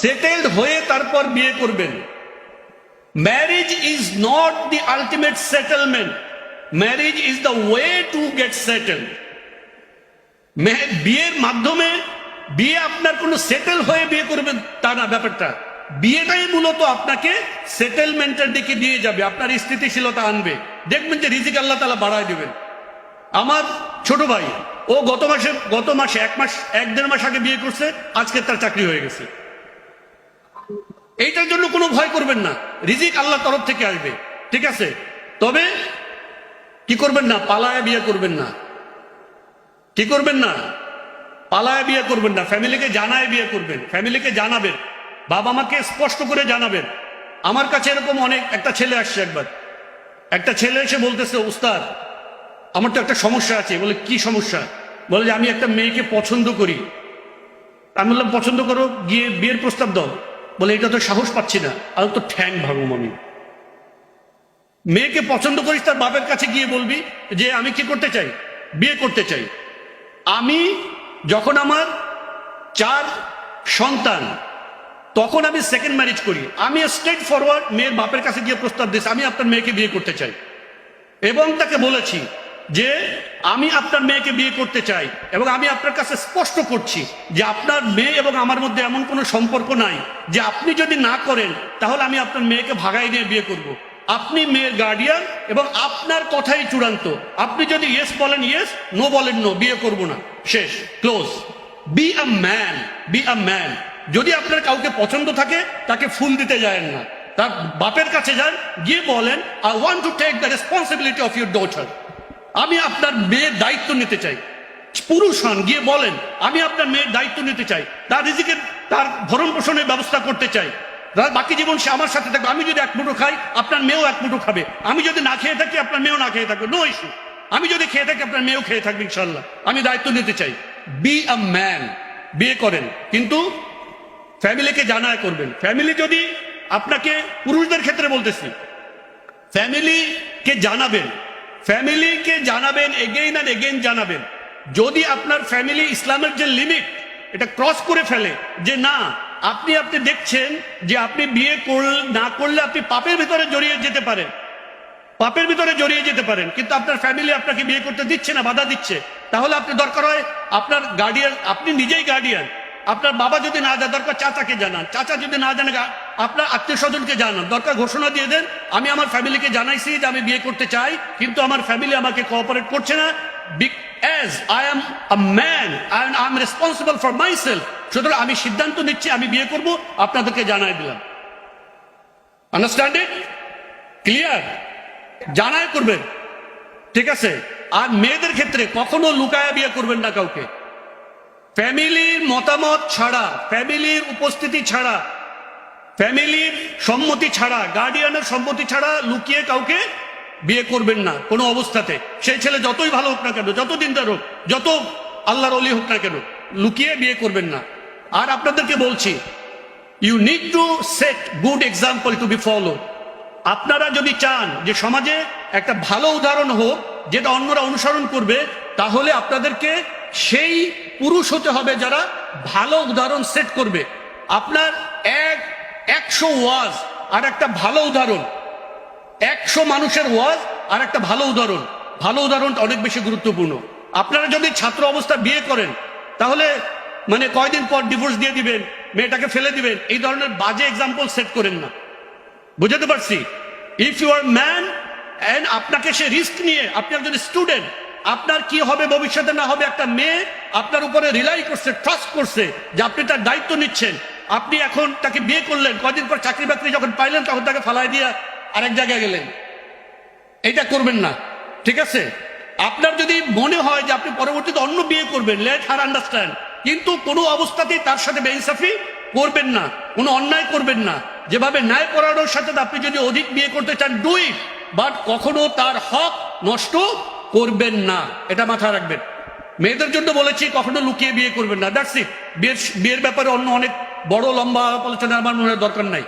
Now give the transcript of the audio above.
Settled হয়ে তারপর বিয়ে করবেন। Marriage is not the ultimate settlement marriage is the way to get settle বিয়ের মাধ্যমে বিয়ে আপনার কোনো সেটেল হয়ে বিয়ে করবেন তা না, ব্যাপারটা। বিয়েটাই মূলত আপনাকে সেটেলমেন্টের দিকে দিয়ে যাবে, আপনার স্থিতিশীলতা আনবে। দেখবেন যে রিজিক আল্লাহ তালা বাড়ায় দেবেন। আমার ছোট ভাই, ও গত মাসে গত মাসে এক মাস, এক দেড় মাস আগে বিয়ে করছে, আজকে তার চাকরি হয়ে গেছে। এইটার জন্য কোনো ভয় করবেন না। রিজিক আল্লাহ তরফ থেকে আসবে। ঠিক আছে? তবে কি করবেন না? পালায় বিয়ে করবেন না। কি করবেন না? পালায় বিয়ে করবেন না। ফ্যামিলিকে জানায় বিয়ে করবেন। ফ্যামিলিকে জানাবেন। বাবা মাকে স্পষ্ট করে জানাবেন। আমার কাছে এরকম অনেক, একটা ছেলে আসছে একবার। একটা ছেলে এসে বলতেছে উস্তাদ আমার তো একটা সমস্যা আছে। বলে, কি সমস্যা? বলে যে, আমি একটা মেয়েকে পছন্দ করি। আমি বললাম, পছন্দ করো, গিয়ে বিয়ের প্রস্তাব দাও। বলে, এটা তো সাহস পাচ্ছি না। আর তো ঠ্যাং ভাঙুম আমি। মেয়েকে পছন্দ করিস, তার বাপের কাছে গিয়ে বলবি যে, আমি কি করতে চাই? বিয়ে করতে চাই। আমি যখন আমার চার সন্তান, তখন আমি সেকেন্ড ম্যারেজ করি। আমি স্ট্রেট ফরওয়ার্ড মেয়ের বাপের কাছে গিয়ে প্রস্তাব দিয়েছি, আমি আপনার মেয়েকে বিয়ে করতে চাই। এবং তাকে বলেছি যে আমি আপনার মেয়েকে বিয়ে করতে চাই এবং আমি আপনার কাছে স্পষ্ট করছি যে আপনার মেয়ে এবং আমার মধ্যে এমন কোনো সম্পর্ক নাই যে আপনি যদি না করেন, তাহলে আমি আপনার মেয়েকে ভাগাই নিয়ে বিয়ে করব। আপনি মেয়ের গার্ডিয়ান এবং আপনার কথাই চূড়ান্ত। আপনি যদি ইয়েস বলেন ইয়েস নো বলেন নো বিয়ে করব না। শেষ close be a man be a man যদি আপনার কাউকে পছন্দ থাকে, তাকে ফুল দিতে যায় না। তার বাপের কাছে যান, গিয়ে বলেন I want to take the responsibility of your daughter আমি আপনার মেয়ের দায়িত্ব নিতে চাই। পুরুষ হন, গিয়ে বলেন, আমি আপনার মেয়ের দায়িত্ব নিতে চাই। তার রিজিকের, তার ভরণ পোষণের ব্যবস্থা করতে চাই। বাকি জীবন সে আমার সাথে থাকবে। আমি যদি এক মুঠো খাই, আপনার মেয়েও এক মুঠো খাবে। আমি যদি না খেয়ে থাকি, আপনার মেয়েও না খেয়ে থাকবে। নো ইস্যু আমি যদি খেয়ে থাকি, আপনার মেয়েও খেয়ে থাকবে ইনশাল্লাহ আমি দায়িত্ব নিতে চাই। বি আ ম্যান বিয়ে করেন। কিন্তু ফ্যামিলিকে জানায় করবেন। ফ্যামিলি যদি আপনাকে পুরুষদের ক্ষেত্রে বলতেছি, ফ্যামিলিকে জানাবেন। ফ্যামিলিকে জানাবেন এগেইন আর এগেইন জানাবেন। যদি আপনার ফ্যামিলি ইসলামের যে লিমিট এটা ক্রস করে ফেলে, যে না, আপনি আপনি দেখছেন যে আপনি বিয়ে না করলে আপনি পাপের ভিতরে জড়িয়ে যেতে পারেন। পাপের ভিতরে জড়িয়ে যেতে পারেন, কিন্তু আপনার ফ্যামিলি আপনাকে বিয়ে করতে দিচ্ছে না, বাধা দিচ্ছে। তাহলে আপনি দরকার হয় আপনার গার্ডিয়ান আপনি নিজেই গার্ডিয়ান আপনার বাবা যদি না যায় দরকার চাচাকে জানান। চাচা যদি না জানে আপনার আত্মীয় স্বজনকে জানান। দরকার ঘোষণা দিয়ে দেন। আমি আমার ফ্যামিলিকে জানাইছি যে আমি বিয়ে করতে চাই, কিন্তু আমার ফ্যামিলি আমাকে কোঅপারেট করছে না। As I am a man I am responsible for myself সুতরাং আমি সিদ্ধান্ত নিচ্ছি, আমি বিয়ে করব, আপনাদেরকে জানাই দিলাম। আন্ডারস্ট্যান্ড ক্লিয়ার জানাই করবেন। ঠিক আছে? আর মেয়েদের ক্ষেত্রে কখনো লুকায়া বিয়ে করবেন না কাউকে। ফ্যামিলির মতামত ছাড়া, ফ্যামিলির উপস্থিতি ছাড়া ফ্যামিলির সম্মতি ছাড়া গার্ডিয়ানের সম্মতি ছাড়া লুকিয়ে কাউকে বিয়ে করবেন না কোনো অবস্থাতে। সেই ছেলে যতই ভালো হোক না কেন, যত দিনদার হোক, যত আল্লাহর অলি হোক না কেন, লুকিয়ে বিয়ে করবেন না। আর আপনাদেরকে বলছি you need to set good example to be follow আপনারা যদি চান যে সমাজে একটা ভালো উদাহরণ হোক, যেটা অন্যরা অনুসরণ করবে, তাহলে আপনাদেরকে সেই পুরুষ হতে হবে যারা ভালো উদাহরণ সেট করবে। আপনার এক একশো ওয়াজ, আর একটা ভালো উদাহরণ। একশো মানুষের ওয়াজ, আর একটা ভালো উদাহরণ। ভালো উদাহরণটা অনেক বেশি গুরুত্বপূর্ণ। আপনারা যদি ছাত্র অবস্থা বিয়ে করেন, তাহলে মানে কয়দিন পর ডিভোর্স দিয়ে দিবেন, মেয়েটাকে ফেলে দিবেন, এই ধরনের বাজে এক্সাম্পল সেট করেন না। বুঝতে পারছি? If you are man and আপনাকে সে রিস্ক নিয়ে, আপনি একজন স্টুডেন্ট আপনার কি হবে ভবিষ্যতে না হবে একটা মেয়ে, আপনার উপরে রিলাই করছে ট্রাস্ট করছে যে আপনি তার দায়িত্ব নিচ্ছেন। আপনি এখন তাকে বিয়ে করলেন, কদিন পর চাকরি বাকরি যখন পাইলেন, তখন তাকে ফালাই দিয়ে আরেক জায়গায় গেলেন। এটা করবেন না, ঠিক আছে? আপনার যদি মনে হয় যে আপনি পরবর্তীতে অন্য বিয়ে করবেন লেট হার আন্ডারস্ট্যান্ড কিন্তু কোনো অবস্থাতেই তার সাথে বেইনসাফি করবেন না, কোনো অন্যায় করবেন না। যেভাবে ন্যায় পরায়ণের সাথে আপনি যদি অধিক বিয়ে করতে চান ডুই বাট কখনো তার হক নষ্ট করবেন না। এটা মাথায় রাখবেন। মেয়েদের জন্য বলেছি কখনো লুকিয়ে বিয়ে করবেন না। দ্যাটস ইট বিয়ের বিয়ের ব্যাপারে অন্য অনেক বড় লম্বা আলোচনা আমার মনে দরকার নাই।